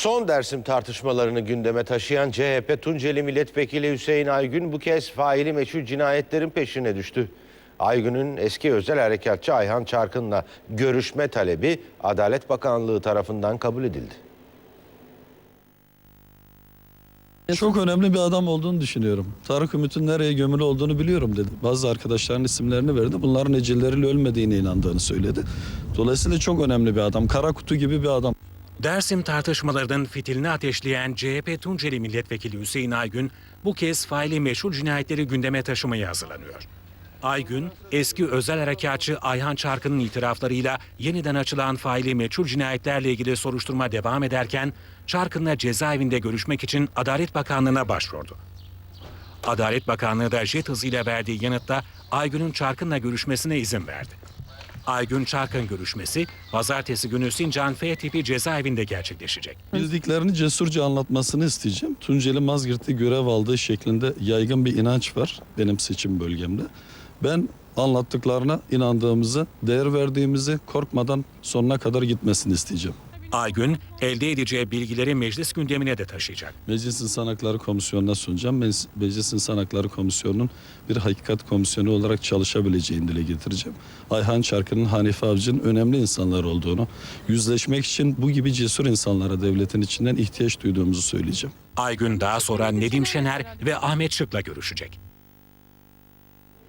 Son dersim tartışmalarını gündeme taşıyan CHP Tunceli Milletvekili Hüseyin Aygün bu kez faili meçhul cinayetlerin peşine düştü. Aygün'ün eski özel harekatçı Ayhan Çarkın'la görüşme talebi Adalet Bakanlığı tarafından kabul edildi. Çok önemli bir adam olduğunu düşünüyorum. Tarık Ümit'in nereye gömülü olduğunu biliyorum dedi. Bazı arkadaşların isimlerini verdi. Bunların ecelleriyle ölmediğine inandığını söyledi. Dolayısıyla çok önemli bir adam. Kara kutu gibi bir adam. Dersim tartışmalarının fitilini ateşleyen CHP Tunceli Milletvekili Hüseyin Aygün bu kez faili meşhur cinayetleri gündeme taşımaya hazırlanıyor. Aygün, eski özel harekatçı Ayhan Çarkı'nın itiraflarıyla yeniden açılan faili meçhul cinayetlerle ilgili soruşturma devam ederken Çarkı'nla cezaevinde görüşmek için Adalet Bakanlığı'na başvurdu. Adalet Bakanlığı da jet hızıyla verdiği yanıtta Aygün'ün Çarkı'nla görüşmesine izin verdi. Aygün Çarkın görüşmesi pazartesi günü Sincan F tipi cezaevinde gerçekleşecek. Bildiklerini cesurca anlatmasını isteyeceğim. Tunceli Mazgirt'te görev aldığı şeklinde yaygın bir inanç var benim seçim bölgemde. Ben anlattıklarına inandığımızı, değer verdiğimizi korkmadan sonuna kadar gitmesini isteyeceğim. Aygün elde edeceği bilgileri meclis gündemine de taşıyacak. Meclis İnsan Hakları Komisyonu'na sunacağım. Meclis- Meclis İnsan Hakları Komisyonu'nun bir hakikat komisyonu olarak çalışabileceğini dile getireceğim. Ayhan Çarkı'nın, Hanife Avcı'nın önemli insanlar olduğunu, yüzleşmek için bu gibi cesur insanlara devletin içinden ihtiyaç duyduğumuzu söyleyeceğim. Aygün daha sonra Nedim Şener ve Ahmet Şık'la görüşecek.